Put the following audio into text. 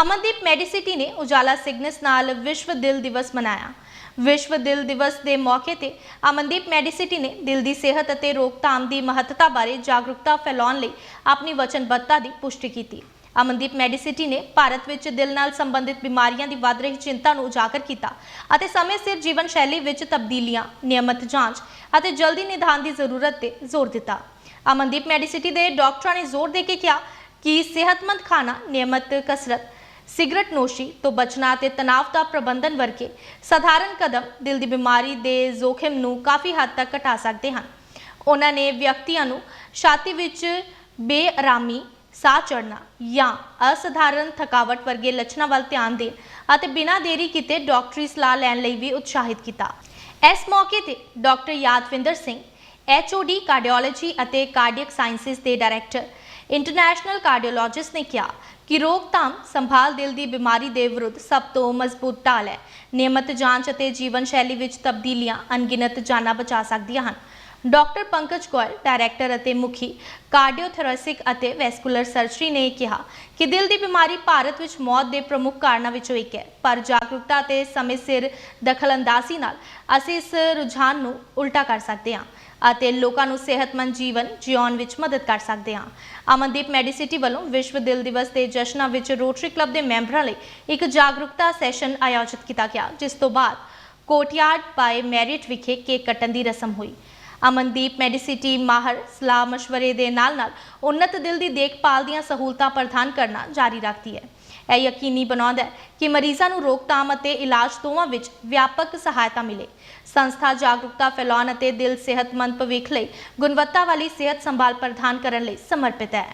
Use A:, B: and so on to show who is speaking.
A: Amandeep Medicity ਨੇ Ujala Cygnus ਨਾਲ ਵਿਸ਼ਵ ਦਿਲ ਦਿਵਸ ਮਨਾਇਆ। ਵਿਸ਼ਵ ਦਿਲ ਦਿਵਸ ਦੇ ਮੌਕੇ ਤੇ ਅਮਨਦੀਪ ਮੈਡੀਸਿਟੀ ਨੇ ਦਿਲ ਦੀ ਸਿਹਤ ਅਤੇ ਰੋਕਥਾਮ ਦੀ ਮਹੱਤਤਾ ਬਾਰੇ ਜਾਗਰੂਕਤਾ ਫੈਲਾਉਣ ਲਈ ਆਪਣੀ ਵਚਨਬੱਧਤਾ ਦੀ ਪੁਸ਼ਟੀ ਕੀਤੀ। ਅਮਨਦੀਪ ਮੈਡੀਸਿਟੀ ਨੇ ਭਾਰਤ ਵਿੱਚ ਦਿਲ ਨਾਲ ਸੰਬੰਧਿਤ ਬਿਮਾਰੀਆਂ ਦੀ ਵੱਧ ਰਹੀ ਚਿੰਤਾ ਨੂੰ ਉਜਾਗਰ ਕੀਤਾ ਅਤੇ ਸਮੇਂ ਸਿਰ ਜੀਵਨ ਸ਼ੈਲੀ ਵਿੱਚ ਤਬਦੀਲੀਆਂ, ਨਿਯਮਤ ਜਾਂਚ ਅਤੇ ਜਲਦੀ ਨਿਦਾਨ ਦੀ ਜ਼ਰੂਰਤ ਤੇ ਜ਼ੋਰ ਦਿੱਤਾ। ਅਮਨਦੀਪ ਮੈਡੀਸਿਟੀ ਦੇ ਡਾਕਟਰਾਂ ਨੇ ਜ਼ੋਰ ਦੇ ਕੇ ਕਿਹਾ ਕਿ ਸਿਹਤਮੰਦ ਖਾਣਾ, ਨਿਯਮਤ ਕਸਰਤ ਸਿਗਰਟ ਨੋਸ਼ੀ ਤੋਂ ਬਚਣਾ ਅਤੇ ਤਣਾਅ ਦਾ ਪ੍ਰਬੰਧਨ ਵਰਗੇ ਸਧਾਰਨ ਕਦਮ ਦਿਲ ਦੀ ਬਿਮਾਰੀ ਦੇ ਜ਼ੋਖਿਮ ਨੂੰ ਕਾਫੀ ਹੱਦ ਤੱਕ ਘਟਾ ਸਕਦੇ ਹਨ। ਉਹਨਾਂ ਨੇ ਵਿਅਕਤੀਆਂ ਨੂੰ ਛਾਤੀ ਵਿੱਚ ਬੇਆਰਾਮੀ, ਸਾਹ ਚੜਨਾ ਜਾਂ ਅਸਧਾਰਨ ਥਕਾਵਟ ਵਰਗੇ ਲੱਛਣਾਂ ਵੱਲ ਧਿਆਨ ਦੇਣ ਅਤੇ ਬਿਨਾਂ ਦੇਰੀ ਕੀਤੇ ਡਾਕਟਰੀ ਸਲਾਹ ਲੈਣ ਲਈ ਵੀ ਉਤਸ਼ਾਹਿਤ ਕੀਤਾ। ਇਸ ਮੌਕੇ ਤੇ doctor Yadvinder Singh HOD cardiology ਅਤੇ ਕਾਰਡੀਅਕ ਸਾਇੰਸਿਸ ਦੇ ਡਾਇਰੈਕਟਰ ਇੰਟਰਨੈਸ਼ਨਲ ਕਾਰਡੀਓਲੋਜਿਸਟ ਨੇ ਕਿਹਾ ਕਿ ਰੋਕਥਾਮ ਸੰਭਾਲ ਦਿਲ ਦੀ ਬਿਮਾਰੀ ਦੇ ਵਿਰੁੱਧ ਸਭ ਤੋਂ ਮਜ਼ਬੂਤ ਢਾਲ ਹੈ। ਨਿਯਮਤ ਜਾਂਚ ਅਤੇ ਜੀਵਨ ਸ਼ੈਲੀ ਵਿੱਚ ਤਬਦੀਲੀਆਂ ਅਣਗਿਣਤ ਜਾਨਾਂ ਬਚਾ ਸਕਦੀਆਂ ਹਨ। ਡਾਕਟਰ ਪੰਕਜ ਗੋਇਲ ਡਾਇਰੈਕਟਰ ਅਤੇ ਮੁਖੀ ਕਾਰਡੀਓਥੋਰੈਸਿਕ ਅਤੇ ਵੈਸਕੂਲਰ ਸਰਜਰੀ ਨੇ ਕਿਹਾ ਕਿ ਦਿਲ ਦੀ ਬਿਮਾਰੀ ਭਾਰਤ ਵਿੱਚ ਮੌਤ ਦੇ ਪ੍ਰਮੁੱਖ ਕਾਰਨਾਂ ਵਿੱਚੋਂ ਇੱਕ ਹੈ। ਪਰ ਜਾਗਰੂਕਤਾ ਅਤੇ ਸਮੇਂ ਸਿਰ ਦਖਲਅੰਦਾਜ਼ੀ ਨਾਲ ਅਸੀਂ ਇਸ ਰੁਝਾਨ ਨੂੰ ਉਲਟਾ ਕਰ ਸਕਦੇ ਹਾਂ ਅਤੇ ਲੋਕਾਂ ਨੂੰ ਸਿਹਤਮੰਦ ਜੀਵਨ ਜਿਉਣ ਵਿੱਚ ਮਦਦ ਕਰ ਸਕਦੇ ਹਾਂ। ਅਮਨਦੀਪ ਮੈਡੀਸਿਟੀ ਵੱਲੋਂ ਵਿਸ਼ਵ ਦਿਲ ਦਿਵਸ ਦੇ ਜਸ਼ਨਾਂ ਵਿੱਚ ਰੋਟਰੀ ਕਲੱਬ ਦੇ ਮੈਂਬਰਾਂ ਲਈ ਇੱਕ ਜਾਗਰੂਕਤਾ ਸੈਸ਼ਨ ਆਯੋਜਿਤ ਕੀਤਾ ਗਿਆ, ਜਿਸ ਤੋਂ ਬਾਅਦ ਕੋਟਿਆਰਡ ਬਾਏ ਮੈਰਿਟ ਵਿਖੇ ਕੇਕ ਕੱਟਣ ਦੀ ਰਸਮ ਹੋਈ। ਅਮਨਦੀਪ ਮੈਡੀਸਿਟੀ, ਮਾਹਰ, ਸਲਾਹ مشਵਰੇ ਦੇ ਨਾਲ-ਨਾਲ ਉન્નਤ ਦਿਲ ਦੀ ਦੇਖਭਾਲ ਦੀਆਂ ਸਹੂਲਤਾਂ ਪ੍ਰਦਾਨ ਕਰਨਾ ਜਾਰੀ ਰੱਖਦੀ ਹੈ। ਇਹ ਯਕੀਨੀ ਬਣਾਉਂਦਾ ਹੈ ਕਿ ਮਰੀਜ਼ਾਂ ਨੂੰ ਰੋਕਥਾਮ ਅਤੇ ਇਲਾਜ ਦੋਵਾਂ ਵਿੱਚ ਵਿਆਪਕ ਸਹਾਇਤਾ ਮਿਲੇ। ਸੰਸਥਾ ਜਾਗਰੂਕਤਾ ਫੈਲਾਉਣ ਅਤੇ ਦਿਲ ਸਿਹਤਮੰਦ ਭਵਿੱਖ ਲਈ ਗੁਣਵੱਤਾ ਵਾਲੀ ਸਿਹਤ ਸੰਭਾਲ ਪ੍ਰਦਾਨ ਕਰਨ ਲਈ ਸਮਰਪਿਤ ਹੈ।